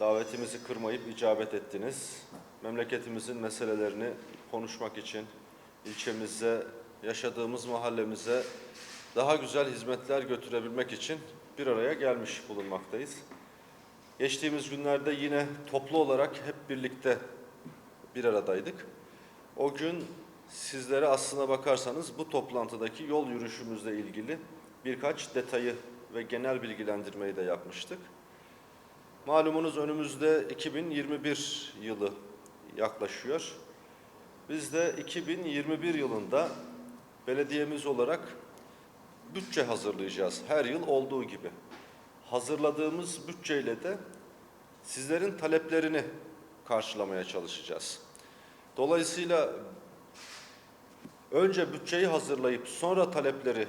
Davetimizi kırmayıp icabet ettiniz. Memleketimizin meselelerini konuşmak için ilçemize, yaşadığımız mahallemize daha güzel hizmetler götürebilmek için bir araya gelmiş bulunmaktayız. Geçtiğimiz günlerde yine toplu olarak hep birlikte bir aradaydık. O gün sizlere aslına bakarsanız bu toplantıdaki yol yürüyüşümüzle ilgili birkaç detayı ve genel bilgilendirmeyi de yapmıştık. Malumunuz önümüzde 2021 yılı yaklaşıyor. Biz de 2021 yılında belediyemiz olarak bütçe hazırlayacağız. Her yıl olduğu gibi. Hazırladığımız bütçeyle de sizlerin taleplerini karşılamaya çalışacağız. Dolayısıyla önce bütçeyi hazırlayıp sonra talepleri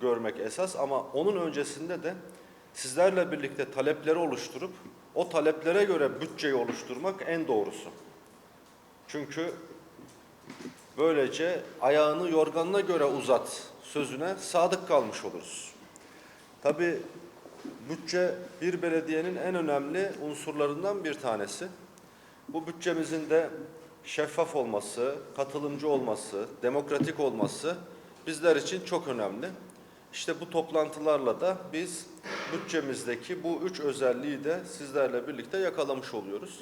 görmek esas ama onun öncesinde de sizlerle birlikte talepleri oluşturup o taleplere göre bütçeyi oluşturmak en doğrusu. Çünkü böylece ayağını yorganına göre uzat sözüne sadık kalmış oluruz. Tabii bütçe bir belediyenin en önemli unsurlarından bir tanesi. Bu bütçemizin de şeffaf olması, katılımcı olması, demokratik olması bizler için çok önemli. İşte bu toplantılarla da biz bütçemizdeki bu üç özelliği de sizlerle birlikte yakalamış oluyoruz.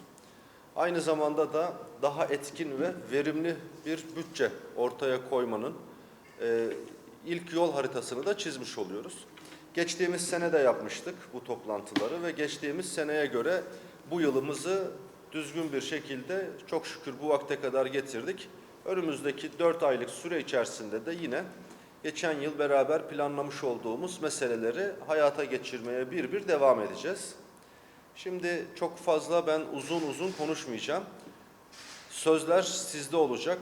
Aynı zamanda da daha etkin ve verimli bir bütçe ortaya koymanın e, ilk yol haritasını da çizmiş oluyoruz. Geçtiğimiz sene de yapmıştık bu toplantıları ve geçtiğimiz seneye göre bu yılımızı düzgün bir şekilde çok şükür bu vakte kadar getirdik. Önümüzdeki dört aylık süre içerisinde de yine geçen yıl beraber planlamış olduğumuz meseleleri hayata geçirmeye bir bir devam edeceğiz. Şimdi çok fazla ben uzun uzun konuşmayacağım. Sözler sizde olacak.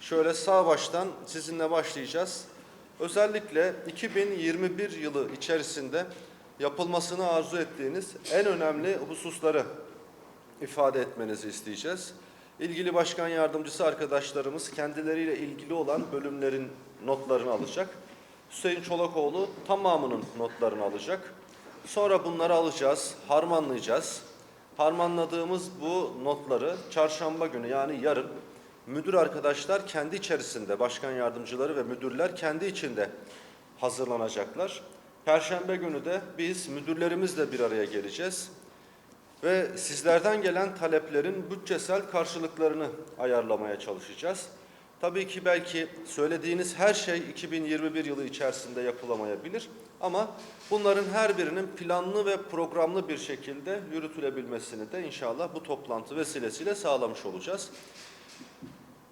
Şöyle sağ baştan sizinle başlayacağız. Özellikle 2021 yılı içerisinde yapılmasını arzu ettiğiniz en önemli hususları ifade etmenizi isteyeceğiz. İlgili başkan yardımcısı arkadaşlarımız kendileriyle ilgili olan bölümlerin notlarını alacak. Hüseyin Çolakoğlu tamamının notlarını alacak. Sonra bunları alacağız, harmanlayacağız. Harmanladığımız bu notları çarşamba günü yani yarın müdür arkadaşlar kendi içerisinde, başkan yardımcıları ve müdürler kendi içinde hazırlanacaklar. Perşembe günü de biz müdürlerimizle bir araya geleceğiz ve sizlerden gelen taleplerin bütçesel karşılıklarını ayarlamaya çalışacağız. Tabii ki belki söylediğiniz her şey 2021 yılı içerisinde yapılamayabilir ama bunların her birinin planlı ve programlı bir şekilde yürütülebilmesini de inşallah bu toplantı vesilesiyle sağlamış olacağız.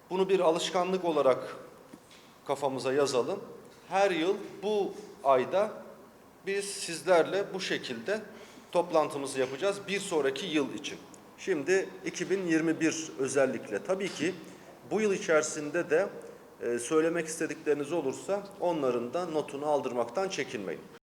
Bunu bir alışkanlık olarak kafamıza yazalım. Her yıl bu ayda biz sizlerle bu şekilde toplantımızı yapacağız bir sonraki yıl için. Şimdi 2021 özellikle tabii ki bu yıl içerisinde de e, söylemek istedikleriniz olursa onların da notunu aldırmaktan çekinmeyin.